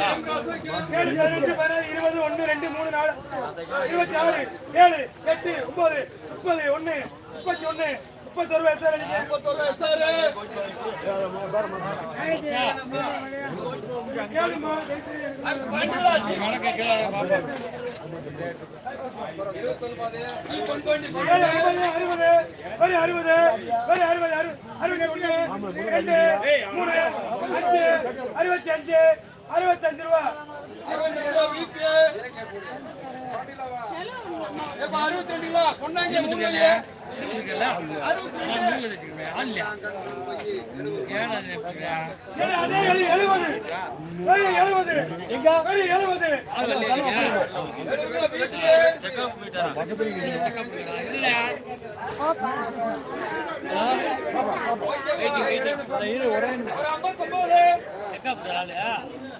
ஏழு பதினெட்டு பதினாறு இருபது ஒன்று ரெண்டு மூணு நாலு இருபத்தி ஆறு ஏழு எட்டு ஒன்பது முப்பது ஒன்று முப்பத்தி ஒன்று முப்பத்தொரு வயசு கேளுமா ஏழு அறுபது அறுபது அறுபது அறுபது அறுபத்தி ஒன்று ரெண்டு மூணு அஞ்சு அறுபத்தி அஞ்சு அறுபத்தஞ்சு ரூபா. அறுபத்தி ரெண்டு கிலோ கொண்டாங்க மூணு ஏழு, அதே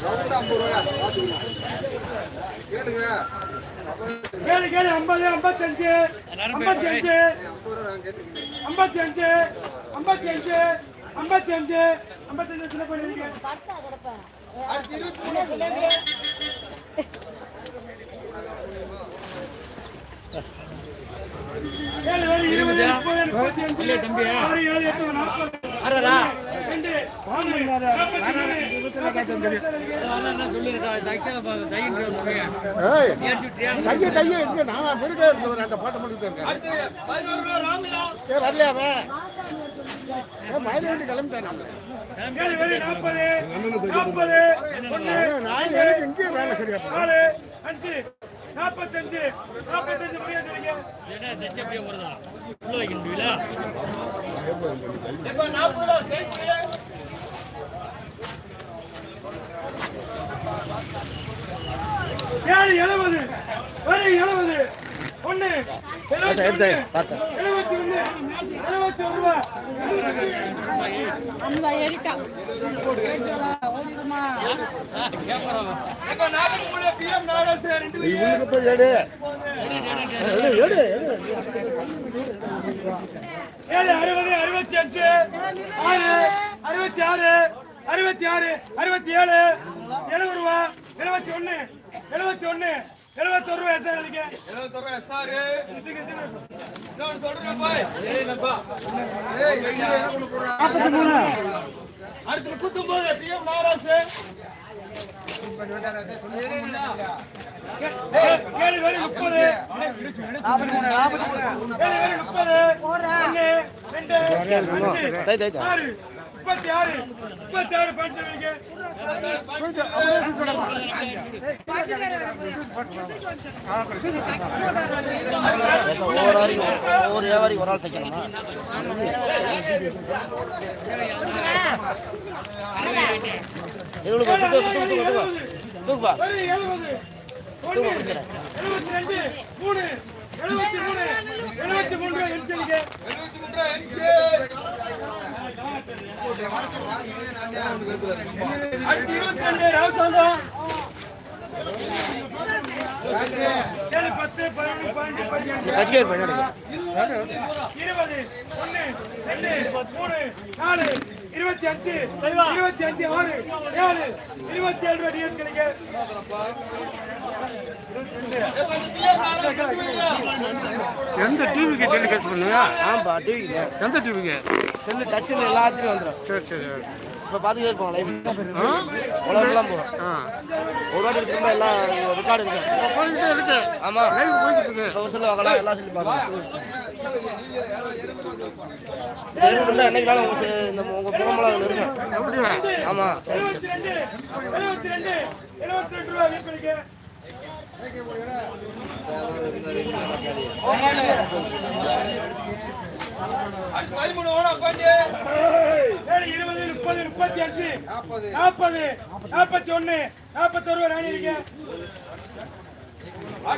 ஐம்பத்தொன்பது இது சொல்லு பார்த்து கேளு கேளு ஐம்பது ஐம்பத்தஞ்சு ஐம்பத்தி அஞ்சு ஐம்பத்தி அஞ்சு ஐம்பத்தி அஞ்சு ஐம்பத்தி அஞ்சு ஐம்பத்தஞ்சு சின்ன பண்ணிருக்கேன் ஏழு ஏழு இருபது முப்பது அஞ்சு ஆறு ஏழு எட்டு நாற்பது ரெண்டு மூணு நாற்பத்தி மூணு நான் பெருக்கே இருந்தவர் அந்த பாட்டை மட்டும் இருக்கேன் ஏ வரலையா அவன் மயில கிளம்பிட்டேன் நான் நாற்பது நான் எனக்கு வேலை சரியா அஞ்சு நாற்பத்தஞ்சு நாற்பத்தஞ்சு முடியாது எழுபது வரி எழுபது ஒன்று எழுபத்தி ஒன்று எழுபத்தி ஒன்று எழுபத்தி ஒரு ரூபா இப்ப நாற்பத்தி மூணு பிஎம் நாராசு ரெண்டு இவனுக்கு போய் எடு எடு எடு எடு ஏழு அறுபது அறுபத்தி அஞ்சு. ஆறு அறுபத்தி ஆறு அறுபத்தி ஆறு அறுபத்தி ஏழு எழுபது ரூபா எழுபத்தி ஒன்று எழுபத்தி ஒன்று எழுபத்தொரு ரூபா சார் எனக்கு எழுபத்தொரு இதுக்கு இன்னொன்று சொல்றேன் போய் நாற்பத்தி மூணு அடுத்து முப்பத்தொன்பது பிஎம் நாராசு ஏழு வேறு முப்பது. ஏழு முப்பது. ரெண்டு அஞ்சு. ஆறு. முப்பத்தி ஆறு முப்பத்தி ஆறு பஞ்சு வைங்க ஒரு வியாபாரி ஒரு ஆள் தைக்கணுமா எவ்வளோ தூக்குப்பா ஒரு எழுபது ஒன்று எழுபத்தி ரெண்டு மூணு எழுபத்தி மூணு எழுபத்தி மூன்று எண்ணிக்கை எழுபத்தி மூன்று எண்பது அடுத்து இருபத்தி ரெண்டு ராமசாங்கம் ஏழு பத்து பதினொன்று பன்னெண்டு பதினஞ்சு கட்சிக்கார் பண்ணி இருபது ஒன்று ரெண்டு மூணு நாலு இருபத்தி அஞ்சு இருபத்தி அஞ்சு ஆறு ஏழு இருபத்தி ஏழு ரூபாய் டிஎஸ் கிடைக்க. எந்த டிவிக்கு டெலிகாஸ்ட் பண்ணுங்க ஆமாப்பா டிவிக்கு எந்த டிவிக்கு செல்லு டச்சில் எல்லாத்துலேயும் வந்துடும் சரி சரி. இப்போ பார்த்துக்கிட்டே இருப்போம் லைவ் உலகெல்லாம் போகும் ஆ. ஒரு வாட்டி திரும்ப எல்லாம் ரெக்கார்டு இருக்கு. போயிட்டே இருக்கு. ஆமாம் லைவ் போயிட்டு இருக்கு. சொல்லி வாங்கலாம் எல்லாம் சொல்லி பார்க்கலாம். என்னைக்குனாலும் உங்க இந்த உங்க புறமளவில் இருக்கும் ஆமாம் சரி எழுபத்தி ரெண்டு எழுபத்தி ரெண்டு பதிமூணு ஓனா பாண்டி இருபது முப்பது முப்பத்தி அஞ்சு. நாற்பது. நாற்பத்தி ஒன்று நாற்பத்தொரு ரூபாய் ராணி இருக்கேன்